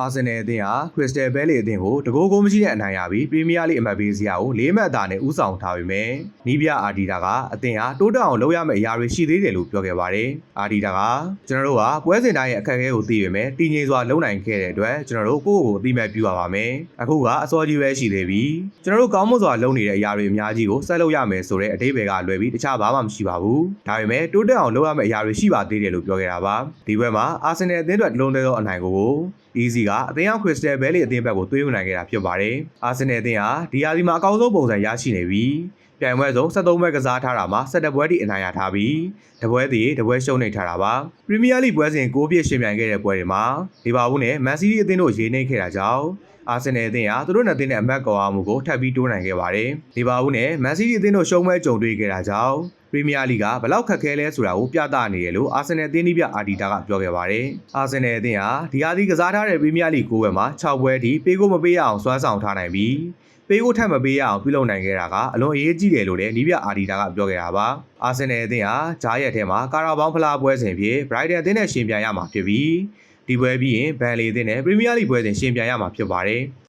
အာဆင်နယ်အသင်းဟာခရစ္စတယ်ဘဲလီအသင်းကိုတကိုးကိုမရှိတဲ့အနိုင်ရပြီးပရီးမီးယားလိအမှတ်ပေးစရာကိုလေးမှတ်အသာနဲ့ဦးဆောင်ထားပေမဲ့နီးပြအာဒီတာကအသင်းဟာတိုးတက်အောင်လုပ်ရမယ့်အရာတွေရှိသေးတယ်လို့ပြောခဲ့ပါတယ်။အာဒီတာကကျွန်တော်တို့ကပွဲစဉ်တိုင်းရဲ့အခက်အခဲကိုသိပေမဲ့တည်ငြိမ်စွာလုပ်နိုင်ခဲ့တဲ့အတွက်ကျွန်တော်တို့ကိုယ့်ကိုယ်ကိုအသိမဲ့ပြုရပါမယ်။အခုကအစောကြီးပဲရှိသေးပြီးကျွန်တော်တို့ကောင်းမွန်စွာလုပ်နေတဲ့အရာတွေအများကြီးကိုဆက်လုပ်ရမယ်ဆိုတဲ့အတိတ်ဘက်ကလွယ်ပြီးတခြားဘာမှမရှိပါဘူး။ဒါပေမဲ့တိုးတက်အောင်လုပ်ရမယ့်အရာတွေရှိပါသေးတယ်လို့ပြောခဲ့တာပါ။ဒီဘက်မှာအာဆင်နယ်အသင်းအတွက်တလုံးသေးသောအနိုင်ကို Easy ကအသင်းအောင်ခရစ္စတယ်ဘဲလီအသင်းဘက်ကိုသွေးယူနိုင်ခဲ့တာဖြစ်ပါတယ်။အာဆင်နယ်အသင်းဟာဒီယာဒီမှာအကောင်းဆုံးပုံစံရရှိနေပြီး ပြိုင်ပွဲဆုံး73ပွဲကစားထားတာမှာ17ပွဲထိအနိုင်ရထားပြီးတပွဲတည်းတပွဲရှုံးနေထားတာပါ။ပရီးမီးယားလိပွဲစဉ်6ပြည့်ရှင်ပြိုင်ခဲ့တဲ့ပွဲတွေမှာလီဗာပူးနဲ့မန်စီးတီးအသင်းတို့ရေနှိမ့်ခဲ့တာကြောင့်အာဆင်နယ်အသင်းဟာသူတို့နှစ်သင်းနဲ့အမတ်ကော်အားမှုကိုထပ်ပြီးတိုးနိုင်ခဲ့ပါတယ်။လီဗာပူးနဲ့မန်စီးတီးအသင်းတို့ရှုံးပွဲကြုံတွေ့ခဲ့တာကြောင့်ပရီးမီးယားလိကဘလောက်ခက်ခဲလဲဆိုတာကိုပြသနေတယ်လို့အာဆင်နယ်အသင်းဒီပြအာဒီတာကပြောခဲ့ပါတယ်။အာဆင်နယ်အသင်းဟာဒီဟာဒီကစားထားတဲ့ပရီးမီးယားလိ9ပွဲမှာ6ပွဲထိပေးကိုမပေးရအောင်စွမ်းဆောင်ထားနိုင်ပြီး ပေးကိုထပ်မပေးရအောင်ပြုလုပ်နိုင်ခဲ့တာကအလွန်အရေးကြီးတယ်လို့လည်းနီးပြအာဒီတာကပြောခဲ့တာပါ။အာဆင်နယ်အသင်းဟာဂျားရက်ထဲမှာကာရာဘောင်းဖလားပွဲစဉ်ဖြစ်ဘရိုက်တန်အသင်းနဲ့ရှင်ပြိုင်ရမှာဖြစ်ပြီးဒီပွဲပြီးရင်ဘန်လီအသင်းနဲ့ပရီးမီးယားလိပွဲစဉ်ရှင်ပြိုင်ရမှာဖြစ်ပါတယ်။